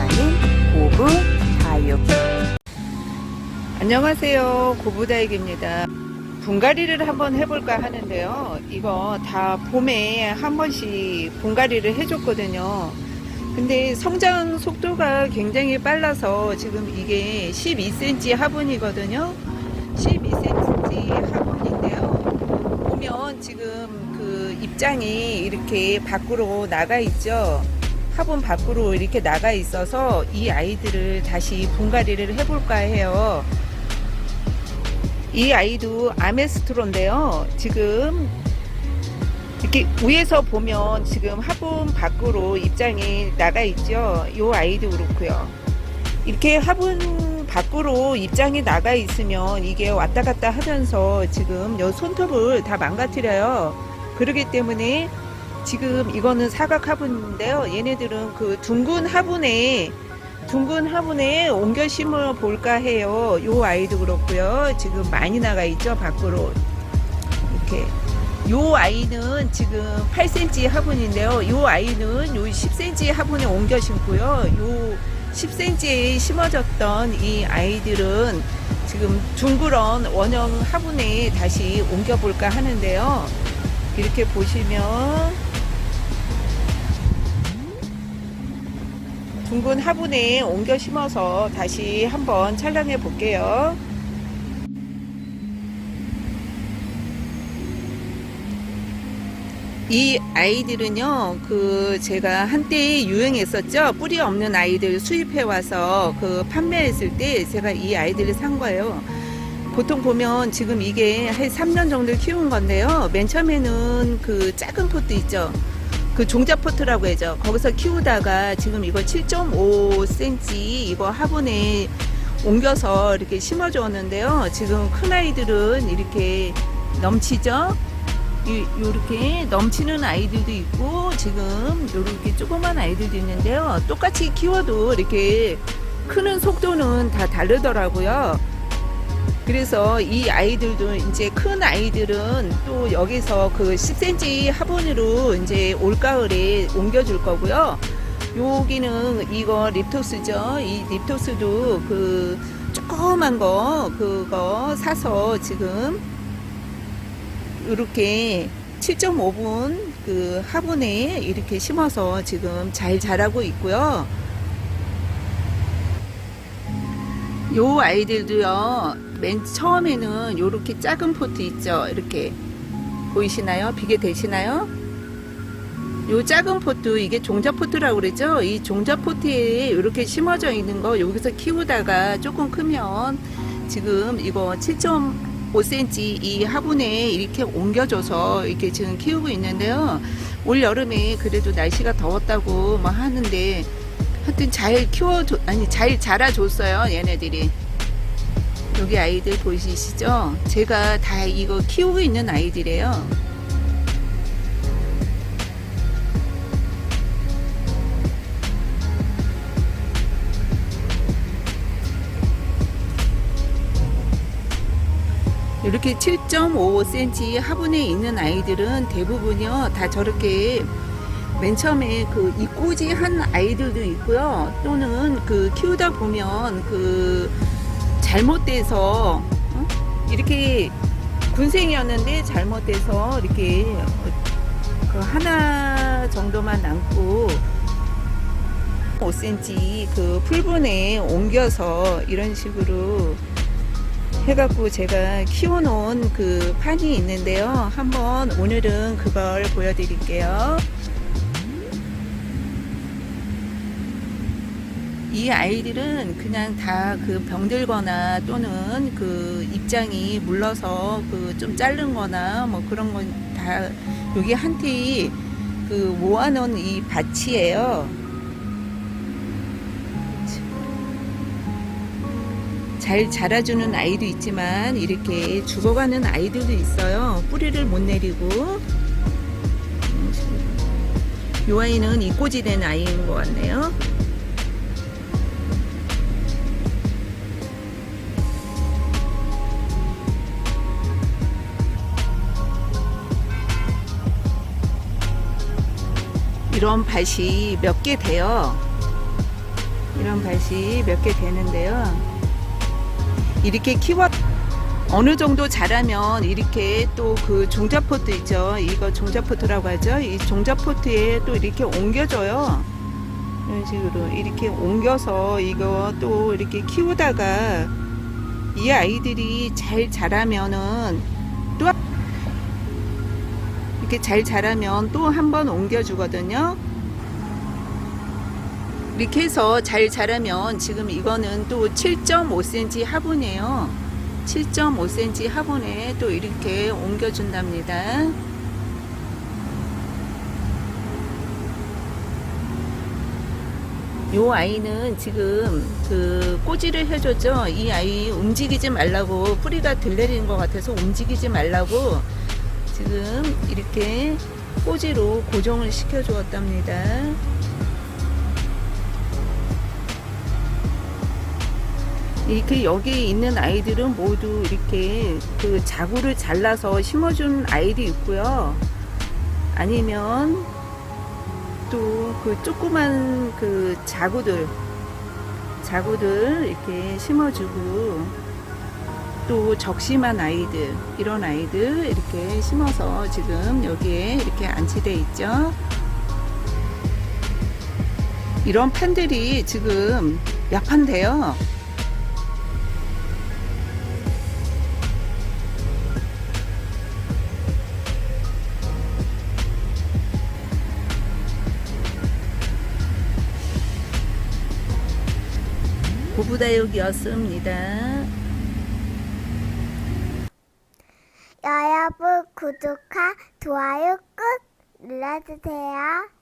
함께하는 고부 다육. 안녕하세요. 고부다육입니다. 분갈이를 한번 해볼까 하는데요. 이거 다 봄에 한 번씩 분갈이를 해줬거든요. 근데 성장 속도가 굉장히 빨라서 지금 이게 12cm 화분이거든요. 12cm 화분인데요. 보면 지금 그 입장이 이렇게 밖으로 나가 있죠. 화분 밖으로 이렇게 나가 있어서 이 아이들을 다시 분갈이를 해볼까 해요. 이 아이도 아메스트로인데요. 지금 이렇게 위에서 보면 지금 화분 밖으로 입장이 나가 있죠. 이 아이도 그렇고요. 이렇게 화분 밖으로 입장이 나가 있으면 이게 왔다 갔다 하면서 지금 요 손톱을 다 망가뜨려요. 그러기 때문에 지금 이거는 사각 화분인데요. 얘네들은 그 둥근 화분에 둥근 화분에 옮겨 심어 볼까 해요. 요 아이도 그렇고요. 지금 많이 나가 있죠, 밖으로. 이렇게. 요 아이는 지금 8cm 화분인데요. 요 아이는 요 10cm 화분에 옮겨 심고요. 요 10cm에 심어졌던 이 아이들은 지금 둥그런 원형 화분에 다시 옮겨 볼까 하는데요. 이렇게 보시면 둥근 화분에 옮겨 심어서 다시 한번 촬영해 볼게요. 이 아이들은요, 그 제가 한때 유행했었죠. 뿌리 없는 아이들 수입해 와서 그 판매했을 때 제가 이 아이들을 산 거예요. 보통 보면 지금 이게 한 3년 정도 키운 건데요. 맨 처음에는 그 작은 포트 있죠. 그 종자 포트라고 해죠. 거기서 키우다가 지금 이거 7.5cm 이거 화분에 옮겨서 이렇게 심어 줬는데요. 지금 큰 아이들은 이렇게 넘치죠. 이- 요렇게 넘치는 아이들도 있고 지금 요렇게 조그만 아이들도 있는데요. 똑같이 키워도 이렇게 크는 속도는 다 다르더라고요. 그래서 이 아이들도 이제 큰 아이들은 또 여기서 그 10cm 화분으로 이제 올가을에 옮겨줄 거고요. 여기는 이거 립토스죠. 이 립토스도 그 조그만 거 그거 사서 지금 이렇게 7.5분 그 화분에 이렇게 심어서 지금 잘 자라고 있고요. 요 아이들도요, 맨 처음에는 요렇게 작은 포트 있죠? 이렇게. 보이시나요? 비계 되시나요? 요 작은 포트, 이게 종자 포트라고 그러죠? 이 종자 포트에 이렇게 심어져 있는 거 여기서 키우다가 조금 크면 지금 이거 7.5cm 이 화분에 이렇게 옮겨줘서 이렇게 지금 키우고 있는데요. 올 여름에 그래도 날씨가 더웠다고 뭐 하는데 하여튼 잘 키워 아니 잘 자라줬어요 얘네들이 여기 아이들 보이시죠 제가 다 이거 키우고 있는 아이들이에요 이렇게 7.5cm 화분에 있는 아이들은 대부분이요 다 저렇게 맨 처음에 그 이꼬지 한 아이들도 있고요. 또는 그 키우다 보면 그 잘못돼서 어? 이렇게 군생이었는데 잘못돼서 이렇게 그 하나 정도만 남고 5cm 그 풀분에 옮겨서 이런 식으로 해갖고 제가 키워놓은 그 판이 있는데요. 한번 오늘은 그걸 보여드릴게요. 이 아이들은 그냥 다 그 병들거나 또는 그 입장이 물러서 그 좀 자른 거나 뭐 그런 건 다 여기 한티 그 모아놓은 이 밭이에요. 잘 자라주는 아이도 있지만 이렇게 죽어가는 아이들도 있어요. 뿌리를 못 내리고. 이 아이는 이꼬지 된 아이인 것 같네요. 이런 밭이 몇 개 돼요. 이런 밭이 몇 개 되는데요. 이렇게 키워 어느 정도 자라면 이렇게 또 그 종자포트 있죠. 이거 종자포트라고 하죠. 이 종자포트에 또 이렇게 옮겨줘요. 이런 식으로 이렇게 옮겨서 이거 또 이렇게 키우다가 이 아이들이 잘 자라면은 또 이렇게 잘 자라면 또 한 번 옮겨주거든요. 이렇게 해서 잘 자라면 지금 이거는 또 7.5cm 화분이에요. 7.5cm 화분에 또 이렇게 옮겨준답니다. 요 아이는 지금 그 꼬지를 해줬죠. 이 아이 움직이지 말라고 뿌리가 들내리는 것 같아서 움직이지 말라고 지금 이렇게 꼬지로 고정을 시켜 주었답니다. 이렇게 여기 있는 아이들은 모두 이렇게 그 자구를 잘라서 심어준 아이도 있고요. 아니면 또 그 조그만 그 자구들, 자구들 이렇게 심어주고 또 적심한 아이들, 이런 아이들 이렇게 심어서 지금 여기에 이렇게 안치돼 있죠. 이런 판들이 지금 약한데요. 고부다육이었습니다. 여러분 구독과 좋아요 꾹 눌러주세요.